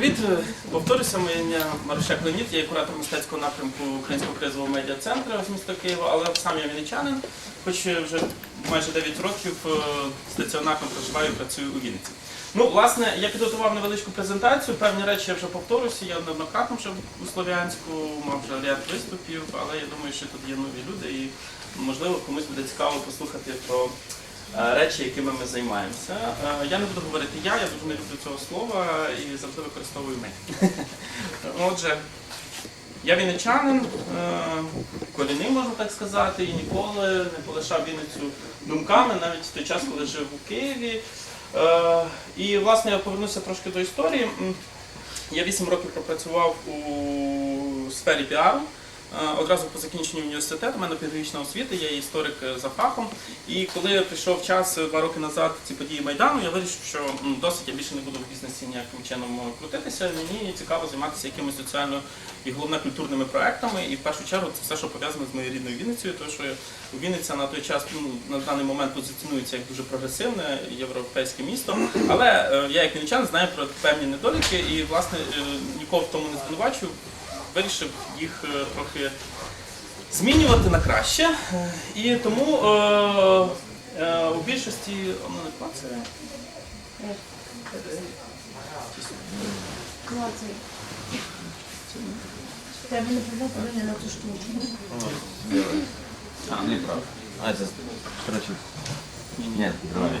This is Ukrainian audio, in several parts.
Привіт, повторюся, моє ім'я Марушек Леонід, я є куратор мистецького напрямку Українського кризового медіа центру з міста Києва, але сам я вінничанин, хоч вже майже 9 років е, стаціонарно проживаю і працюю у Вінниці. Ну, власне, я підготував невеличку презентацію, певні речі я вже повторюся, я неоднократно вже у Слов'янську, мав вже ряд виступів, але я думаю, що тут є нові люди і можливо комусь буде цікаво послухати про речі, якими ми займаємося. Е, Я не буду говорити я, я дуже не люблю цього слова і завжди використовую ми. Отже, я вінничанин, е, корінний, можна так сказати, і ніколи не полишав Вінницю думками, навіть в той час, коли жив у Києві. Е, І, власне, я повернуся трошки до історії. Я 8 років пропрацював у сфері піару. Е, Одразу по закінченню університету, у мене педагогічна освіта, я історик е, за фахом. І коли прийшов час е, два роки назад ці події Майдану, я вирішив, що досить я більше не буду в бізнесі ніяким чином крутитися. Мені цікаво займатися якимось соціально і головне культурними проектами. І в першу чергу це все, що пов'язано з моєю рідною Вінницею, тому що Вінниця на той час ну, на даний момент позиціонується як дуже прогресивне європейське місто. Але я як вінничан знаю про певні недоліки і власне нікого в тому не звинувачую вирішив їх е, трохи змінювати на краще. І тому е, е, у більшості не. Клацай. Треба не подати на цю штуку. А, не прав. А, это, короче, нет, давай.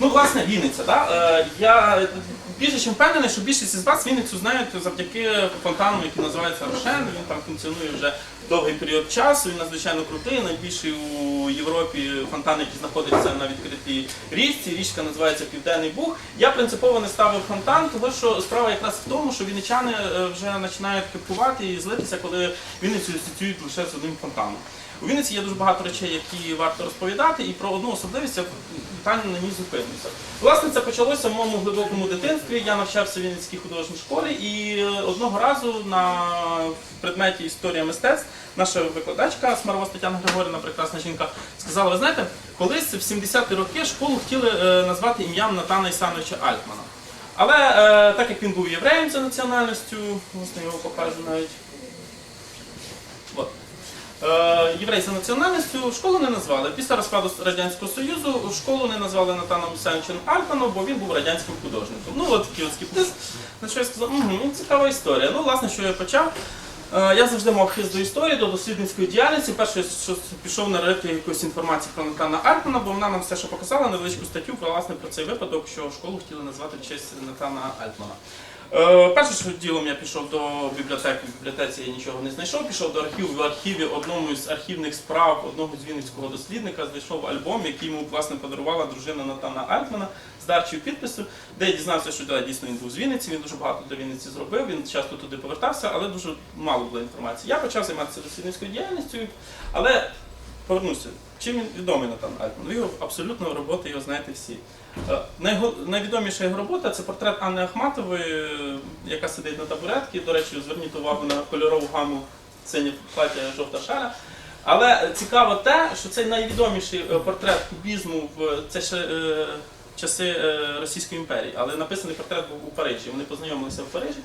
Ну, власне, Вінниця. Да? Е, я більше ніж впевнений, що більшість із вас Вінницю знають завдяки фонтану, який називається Рошен. Він там функціонує вже довгий період часу. Він надзвичайно крутий. Найбільший у Європі фонтан, який знаходиться на відкритій річці. Річка називається Південний Буг. Я принципово не ставив фонтан, тому що справа якраз в тому, що вінничани е, вже починають кипкувати і злитися, коли Вінницю асоціюють лише з одним фонтаном. У Вінниці є дуже багато речей, які варто розповідати, і про одну особливість я питання на ній зупинився. Власне, це почалося в моєму глибокому дитинстві. Я навчався в Вінницькій художній школі, і одного разу на предметі історія мистецтв наша викладачка Смарова Тетяна Григорівна, прекрасна жінка, сказала: ви знаєте, колись в 70-ті роки школу хотіли е, назвати ім'ям Натана Ісановича Альтмана. Але е, так як він був євреєм за національністю, власне його покажу навіть. Е, єврей за національністю школу не назвали. Після розпаду Радянського Союзу школу не назвали Натаном Ісановичем Альтманом, бо він був радянським художником. Ну от такий от скептиз. На що я сказав, угу, цікава історія. Ну, власне, що я почав. Е, Я завжди мав хист до історії, до дослідницької діяльності. Перше, що пішов на нарити якоїсь інформації про Натана Альтмана, бо вона нам все, що показала, невеличку статтю про, власне, про цей випадок, що школу хотіли назвати в честь Натана Альтмана. Е, Перше, що ділом я пішов до бібліотеки, в бібліотеці я нічого не знайшов, пішов до архіву, в архіві одному з архівних справ одного з вінницького дослідника знайшов альбом, який йому власне подарувала дружина Натана Альтмана з дарчою підпису, де я дізнався, що да, дійсно він був з Вінниці, він дуже багато до Вінниці зробив, він часто туди повертався, але дуже мало було інформації. Я почав займатися дослідницькою діяльністю, але повернуся. Чим він відомий Натан Альтман? Його абсолютно роботи його знаєте всі. Е, Найвідоміша його робота це портрет Анни Ахматової, е, яка сидить на табуретці. До речі, зверніть увагу на кольорову гаму синє плаття, жовта шаля. Але цікаво те, що цей найвідоміший е, портрет кубізму в це ще е, часи Російської імперії, але написаний портрет був у Парижі. Вони познайомилися в Парижі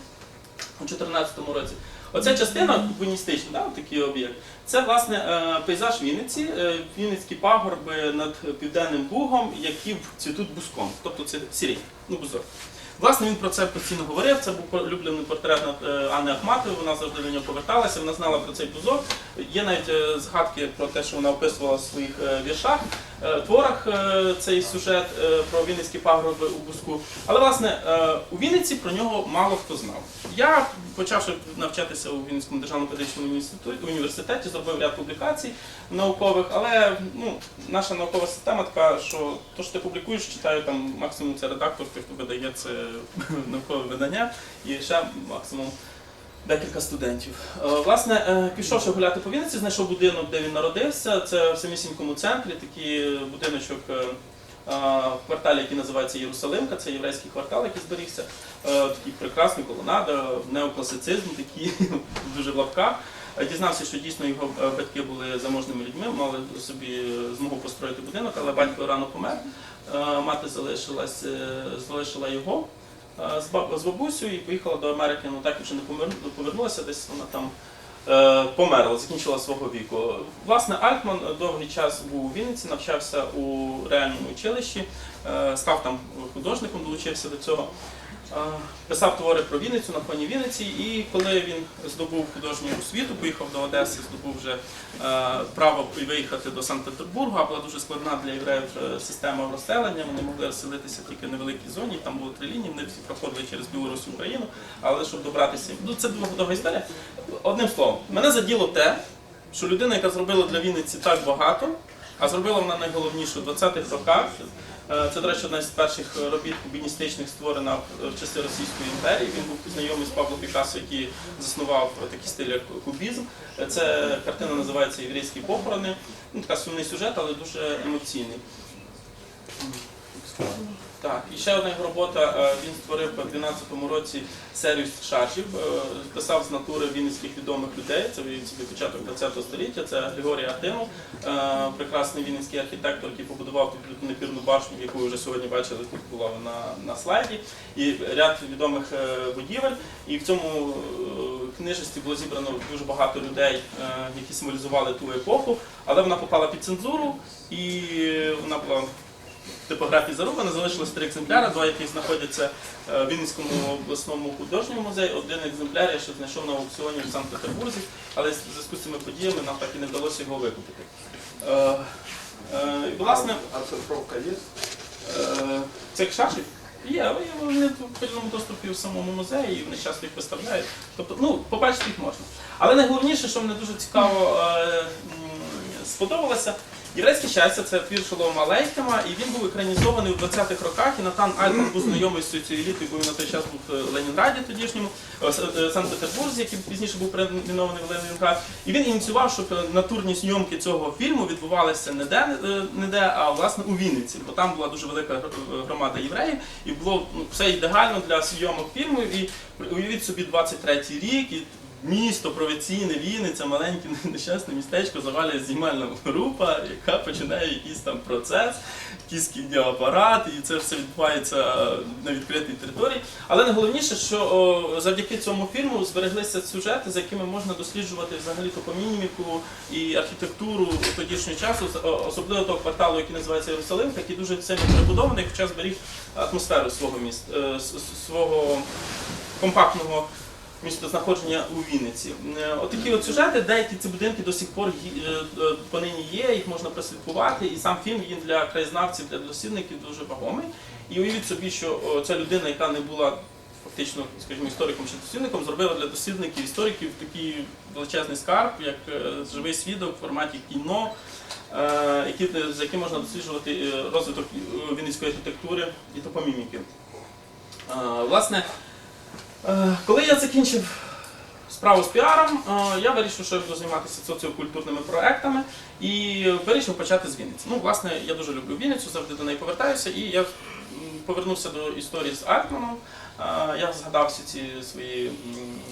у 2014 році. Оця частина буністична, да, такий об'єкт, це власне е, пейзаж Вінниці, е, Вінницькі пагорби над Південним Бугом, які цвітуть буском, тобто це сірі, ну бузок. Власне, він про це постійно говорив. Це був улюблений портрет е, Анни Ахматової, вона завжди до нього поверталася, вона знала про цей бузок. Є навіть е, згадки про те, що вона описувала в своїх е, віршах, творах цей сюжет про Вінницькі пагорби у бузку. Але власне у Вінниці про нього мало хто знав. Я, почавши навчатися у Вінницькому державному педагогічному університеті, зробив ряд публікацій наукових, але ну, наша наукова система така, що то, що ти публікуєш, читаю там максимум це редактор, хто видає це наукове видання, і ще максимум декілька студентів. Е, Власне, е, пішовши гуляти по Вінниці, знайшов будинок, де він народився. Це в самісінькому центрі, такий будиночок. е, е, В кварталі, який називається Єрусалимка, це єврейський квартал, який зберігся. Такий прекрасний колонада, неокласицизм, такий дуже в лапках. Дізнався, що дійсно його батьки були заможними людьми, мали собі змогу построїти будинок, але батько рано помер. Мати залишилась, залишила його з баб- з бабусею і поїхала до Америки. Ну так вже не повернулася, десь вона там е, померла, закінчила свого віку. Власне, Альтман довгий час був у Вінниці, навчався у реальному училищі, е, став там художником, долучився до цього. Писав твори про Вінницю на фоні Вінниці, і коли він здобув художню освіту, поїхав до Одеси, здобув вже е, право виїхати до Санкт-Петербурга. Була дуже складна для євреїв е, система розселення. Вони могли розселитися тільки в невеликій зоні. Там було три лінії. Вони всі проходили через Білорусь Україну. Але щоб добратися, ну це була довга історія. Одним словом, мене заділо те, що людина, яка зробила для Вінниці так багато, а зробила вона найголовніше в 20-х роках. Е, Це, до речі, одна з перших робіт кубіністичних створена в часи Російської імперії. Він був знайомий з Павло Пікассо, який заснував такий стиль, як кубізм. Це картина називається Єврейські похорони. Ну, така сумний сюжет, але дуже емоційний. Так, і ще одна його робота. е, Він створив в 12-му році серію шаржів, е, писав з натури вінницьких відомих людей. Це він собі початок 20 століття. Це Григорій Артемов, е, прекрасний вінницький архітектор, який побудував тут непірну башню, яку ви вже сьогодні бачили, тут була на, на слайді, і ряд відомих будівель. І в цьому книжечці було зібрано дуже багато людей, які символізували ту епоху, але вона попала під цензуру і вона була типографії зарубана, залишилось три екземпляри, два яких знаходяться е, в Вінницькому обласному художньому музеї. Один екземпляр я ще знайшов на аукціоні в Санкт-Петербурзі, але в зв'язку з цими подіями нам так і не вдалося його викупити. Е, е, і, власне, А цифровка є? Е, Цих шашів є, але вони в вільному доступі в самому музеї, і вони часто їх виставляють. Тобто, ну, побачити їх можна. Але найголовніше, що мені дуже цікаво е, м, сподобалося, Єврейське щастя це твір Шолома Лейхема, і він був екранізований у 20-х роках. І Натан Альтман був знайомий з цією елітою, бо він на той час був в Ленінграді тодішньому, е, е, Санкт-Петербурзі, який пізніше був перейменований в Ленінград. І він ініціював, щоб натурні зйомки цього фільму відбувалися не де, е, не де, а власне у Вінниці, бо там була дуже велика гр- громада євреїв, і було ну, все ідеально для зйомок фільму. І уявіть собі 23-й рік. І Місто провінційне, Вінниця, маленьке нещасне містечко, завалює знімальна група, яка починає якийсь там процес, якийсь кіноапарат, і це все відбувається на відкритій території. Але найголовніше, що завдяки цьому фільму збереглися сюжети, за якими можна досліджувати взагалі топоніміку і архітектуру тодішнього часу, особливо того кварталу, який називається Єрусалимка, який дуже сильно перебудований, хоча зберіг атмосферу свого міста, е, свого компактного місцезнаходження у Вінниці. Е, Отакі от сюжети, деякі ці будинки до сих пор е, е, понині є, їх можна прослідкувати, і сам фільм він для краєзнавців, для дослідників дуже вагомий. І уявіть собі, що ця людина, яка не була фактично, скажімо, істориком чи дослідником, зробила для дослідників істориків такий величезний скарб, як живий свідок в форматі кіно, е, які, з яким можна досліджувати розвиток вінницької архітектури і топоміміки. Власне, Коли я закінчив справу з піаром, е, я вирішив, що я буду займатися соціокультурними проектами і вирішив почати з Вінниці. Ну, власне, я дуже люблю Вінницю, завжди до неї повертаюся, і я повернувся до історії з Альтманом. Е, Я згадав всі ці свої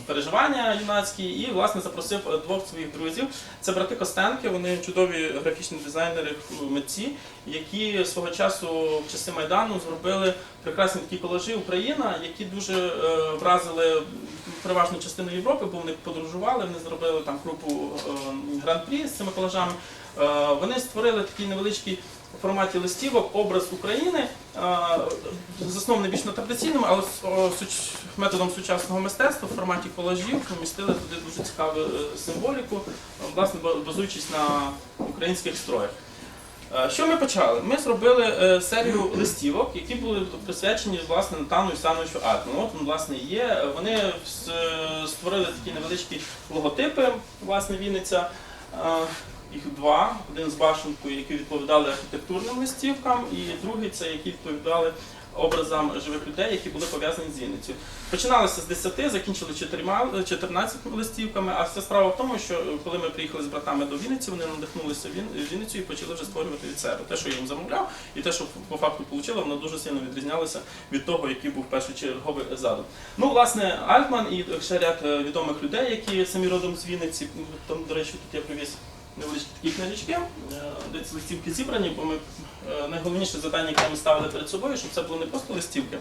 переживання юнацькі і власне запросив е, двох своїх друзів. Це брати Костенки, вони чудові графічні дизайнери, митці, які свого часу в часи Майдану зробили прекрасні такі колажі Україна, які дуже е, вразили переважну частину Європи, бо вони подорожували, вони зробили там групу гран-прі з цими колажами. Вони створили такий невеличкий у форматі листівок образ України, е, більш на традиційному, але методом сучасного мистецтва в форматі колажів помістили туди дуже цікаву е, символіку, е, власне ба- базуючись на українських строях. Що ми почали? Ми зробили серію листівок, які були присвячені власне Натану Ісановичу Атману. От він власне є. Вони створили такі невеличкі логотипи, власне, Вінниця. Їх два. Один з башенкою, які відповідали архітектурним листівкам, і другий це які відповідали образам живих людей, які були пов'язані з Вінницею. Починалося з 10, закінчили 4, 14 листівками. А вся справа в тому, що коли ми приїхали з братами до Вінниці, вони надихнулися Він- Вінницею і почали вже створювати від себе. Те, що я їм замовляв, і те, що по факту отримали, воно дуже сильно відрізнялося від того, який був першочерговий задум. Ну, власне, Альтман і ще ряд е, відомих людей, які самі родом з Вінниці. Там, до речі, тут я привіз невеличкі такі книжечки, е, де ці листівки зібрані, бо ми е, найголовніше завдання, яке ми ставили перед собою, щоб це були не просто листівки.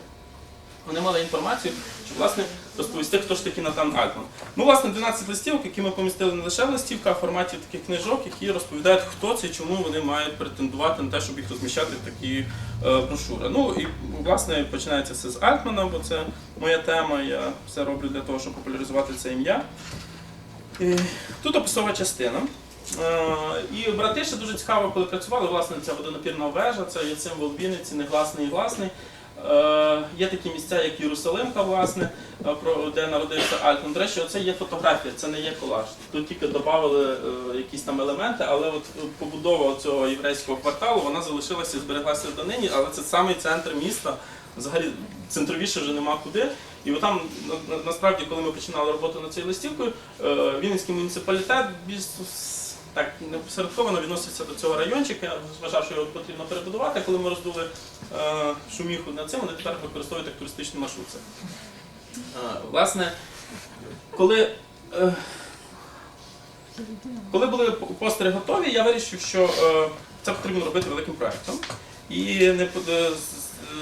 Вони мали інформацію, щоб власне розповісти, хто ж такий Натан Альтман. Ну, власне, 12 листівок, які ми помістили не лише в листівка, а в форматі таких книжок, які розповідають, хто це і чому вони мають претендувати на те, щоб їх розміщати в такі е, брошури. Ну і власне починається все з Альтмана, бо це моя тема. Я все роблю для того, щоб популяризувати це ім'я. Тут описова частина. Е, І брати ще дуже цікаво, коли працювали, власне, ця водонапірна вежа, це є символ Вінниці, негласний і гласний. Е, Є такі місця, як Єрусалимка, власне, е, про- де народився Альтман. До речі, оце є фотографія, це не є колаж. Тут тільки додали якісь там елементи, але от побудова цього єврейського кварталу вона залишилася збереглася донині, але це самий центр міста. Взагалі центровіше вже нема куди. І от там на- на- насправді, коли ми починали роботу над цією листівкою, Вінницький муніципалітет більш так непосередковано відноситься до цього райончика. Я вважав, що його потрібно перебудувати. Коли ми роздули е, шуміху над цим, вони тепер використовують як туристичний маршрут. це. Е, Власне, коли. е, Коли були постери готові, я вирішив, що е, це потрібно робити великим проєктом і не, е,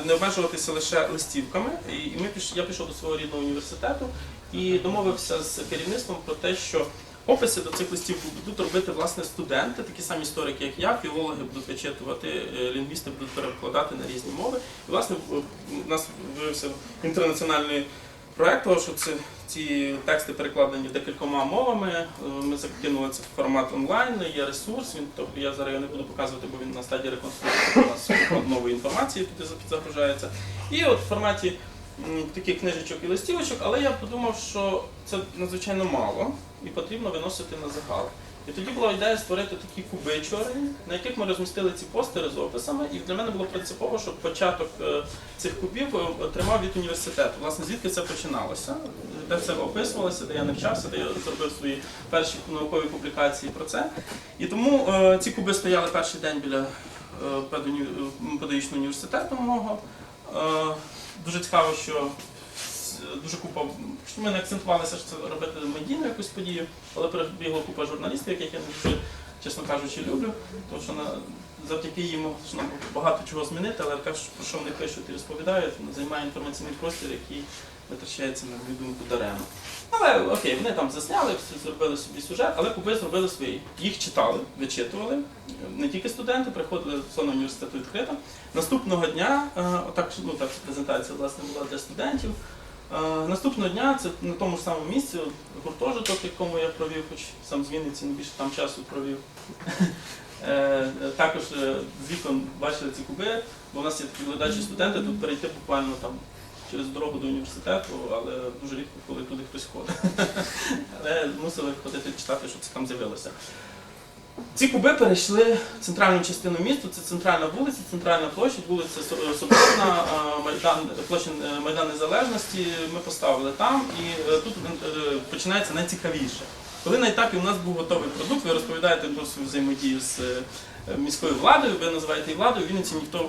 не обмежуватися лише листівками. І ми я пішов до свого рідного університету і домовився з керівництвом про те, що описи до цих листів будуть робити власне студенти, такі самі історики, як я, філологи будуть вичитувати, е, лінгвісти будуть перекладати на різні мови. І власне у нас виявився інтернаціональний проект, того, що це, ці тексти перекладені декількома мовами. Е, Ми закинули це в формат онлайн, є ресурс. Він тобто я зараз його не буду показувати, бо він на стадії реконструкції у нас нової інформації туди загружається. І от в форматі таких книжечок і листівочок, але я подумав, що це надзвичайно мало і потрібно виносити на загал. І тоді була ідея створити такі куби чорні, на яких ми розмістили ці постери з описами. І для мене було принципово, щоб початок е, цих кубів е, отримав від університету. Власне, звідки це починалося, де це описувалося, де я навчався, де я зробив свої перші наукові публікації про це. І тому е, ці куби стояли перший день біля е, е, педагогічного університету мого. Дуже цікаво, що дуже купа. Ми не акцентувалися, що це робити медійну якусь подію, але перебігла купа журналістів, яких я не дуже, чесно кажучи, люблю. Тому що на, завдяки їм можна багато чого змінити, але те, про що вони пишуть і розповідають, займає інформаційний простір, який витрачається на мою думку даремно. Але окей, вони там засняли, зробили собі сюжет, але купи зробили свої. Їх читали, вичитували. Не тільки студенти, приходили до університету відкрита. Наступного дня, е, отак, ну так презентація власне була для студентів. Е, Наступного дня це на тому ж самому місці, гуртожиток, якому я провів, хоч сам з Вінниці не більше там часу провів. Е, Також з вікон бачили ці куби, бо в нас є такі глядачі студенти, тут перейти буквально там через дорогу до університету, але дуже рідко, коли туди хтось ходить. Але мусили ходити читати, що це там з'явилося. Ці куби перейшли в центральну частину міста, це центральна вулиця, центральна площадь, вулиця Соборна, е, Майдан, площа е, Майдан Незалежності. Ми поставили там, і е, тут е, починається найцікавіше. Коли на етапі у нас був готовий продукт, ви розповідаєте про свою взаємодію з е, міською владою, ви називаєте її владою, в Вінниці ніхто.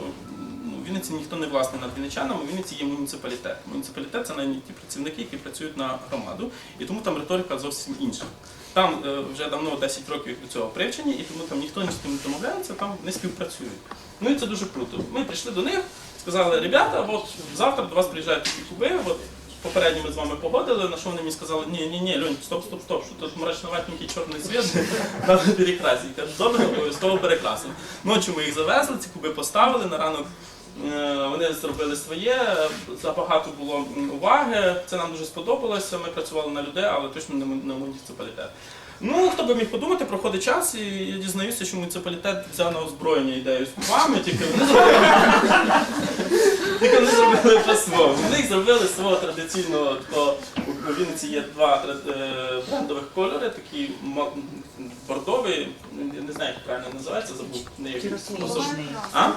Вінниці ніхто не власний над вінничанами, в Вінниці є муніципалітет. Муніципалітет це навіть ті працівники, які працюють на громаду, і тому там риторика зовсім інша. Там е, вже давно 10 років до цього привчені, і тому там ніхто ні з ким не домовляється, там не співпрацюють. Ну і це дуже круто. Ми прийшли до них, сказали, ребята, от завтра до вас приїжджають такі куби, от попередньо ми з вами погодили, на що вони мені сказали, ні, ні, ні, Льонь, стоп, стоп, стоп, що тут мрачноватенький чорний цвіт, треба перекрасити. Я кажу, добре, обов'язково перекрасимо. Ночі ми їх завезли, ці куби поставили, на ранок вони зробили своє, забагато було уваги, це нам дуже сподобалося, ми працювали на людей, але точно не на муніципалітет. Ну, хто би міг подумати, проходить час, і я дізнаюся, що муніципалітет взяв на озброєння ідею з кубами, тільки вони зробили. Тільки вони зробили по-своєму. Вони їх зробили свого традиційного такого. У Вінниці є два е, брендових кольори, такі бордовий, я не знаю, як правильно називається, забув. Не як А?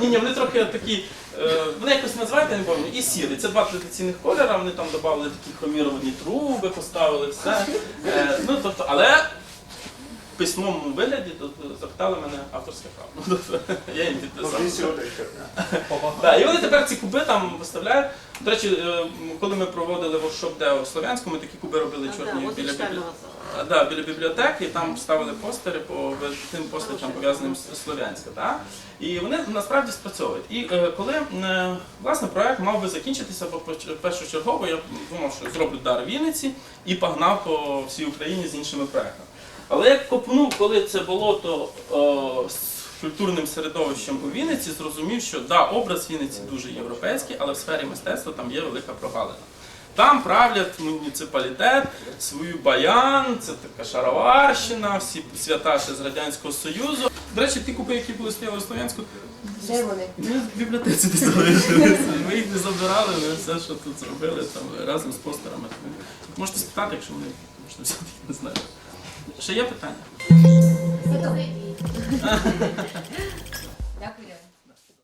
Ні, ні, вони трохи такі, е, вони якось називають, я не пам'ятаю, і сірий. Це два традиційних кольори, вони там додали такі хроміровані труби, поставили все. Е, ну, тобто, але в письмовому вигляді запитали мене авторське право. Ну, тобто, я їм підписав. І вони тепер ці куби там виставляють. До речі, е, коли ми проводили воркшоп де у Слов'янську, ми такі куби робили чорні біля бібліотеки. Біля бібліотеки, і там ставили постери по тим постачам пов'язаним з Слов'янська. І вони насправді спрацьовують. І е, коли е, власне проект мав би закінчитися, бо першочергово я думав, що зроблю дар Вінниці і погнав по всій Україні з іншими проектами. Але як копнув, коли це болото е, з культурним середовищем у Вінниці, зрозумів, що да, образ Вінниці дуже європейський, але в сфері мистецтва там є велика прогалина. Там правлять муніципалітет, свою баян, це така шароварщина, всі свята ще з Радянського Союзу. До речі, ті купи, які були стояли в Слов'янську, Де вони? ми в бібліотеці десь залишилися. Ми їх не забирали, ми все, що тут зробили, там разом з постерами. Можете спитати, якщо вони можете взяти, не знаю. Ще є питання?